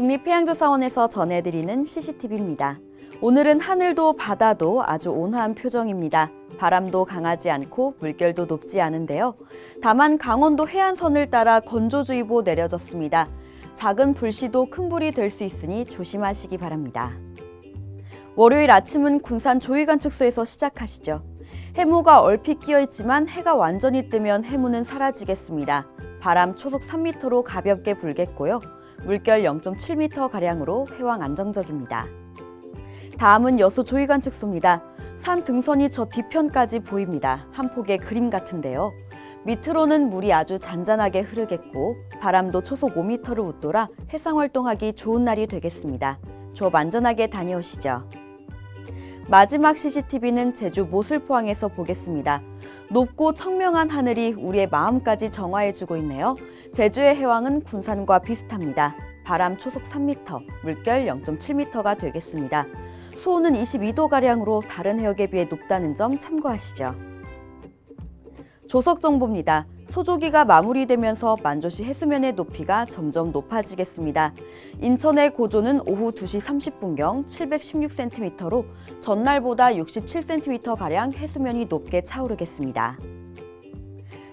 국립해양조사원에서 전해드리는 CCTV입니다. 오늘은 하늘도 바다도 아주 온화한 표정입니다. 바람도 강하지 않고 물결도 높지 않은데요. 다만 강원도 해안선을 따라 건조주의보 내려졌습니다. 작은 불씨도 큰 불이 될 수 있으니 조심하시기 바랍니다. 월요일 아침은 군산 조위관측소에서 시작하시죠. 해무가 얼핏 끼어 있지만 해가 완전히 뜨면 해무는 사라지겠습니다. 바람 초속 3m로 가볍게 불겠고요. 물결 0.7m 가량으로 해왕 안정적입니다. 다음은 여수 조위관측소입니다. 산 등선이 저 뒤편까지 보입니다. 한 폭의 그림 같은데요. 밑으로는 물이 아주 잔잔하게 흐르겠고 바람도 초속 5m를 웃돌아 해상 활동하기 좋은 날이 되겠습니다. 조업 안전하게 다녀오시죠. 마지막 CCTV는 제주 모슬포항에서 보겠습니다. 높고 청명한 하늘이 우리의 마음까지 정화해주고 있네요. 제주의 해왕은 군산과 비슷합니다. 바람 초속 3m, 물결 0.7m가 되겠습니다. 수온은 22도가량으로 다른 해역에 비해 높다는 점 참고하시죠. 조석 정보입니다. 소조기가 마무리되면서 만조시 해수면의 높이가 점점 높아지겠습니다. 인천의 고조는 오후 2시 30분경 716cm로 전날보다 67cm가량 해수면이 높게 차오르겠습니다.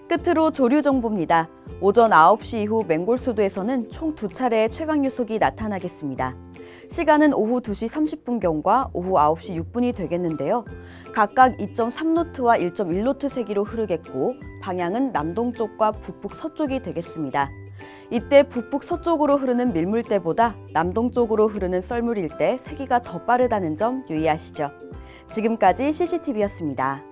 끝으로 조류 정보입니다. 오전 9시 이후 맹골수도에서는 총 두 차례의 최강 유속이 나타나겠습니다. 시간은 오후 2시 30분경과 오후 9시 6분이 되겠는데요. 각각 2.3노트와 1.1노트 세기로 흐르겠고 방향은 남동쪽과 북북 서쪽이 되겠습니다. 이때 북북 서쪽으로 흐르는 밀물대보다 남동쪽으로 흐르는 썰물일 때 세기가 더 빠르다는 점 유의하시죠. 지금까지 CCTV였습니다.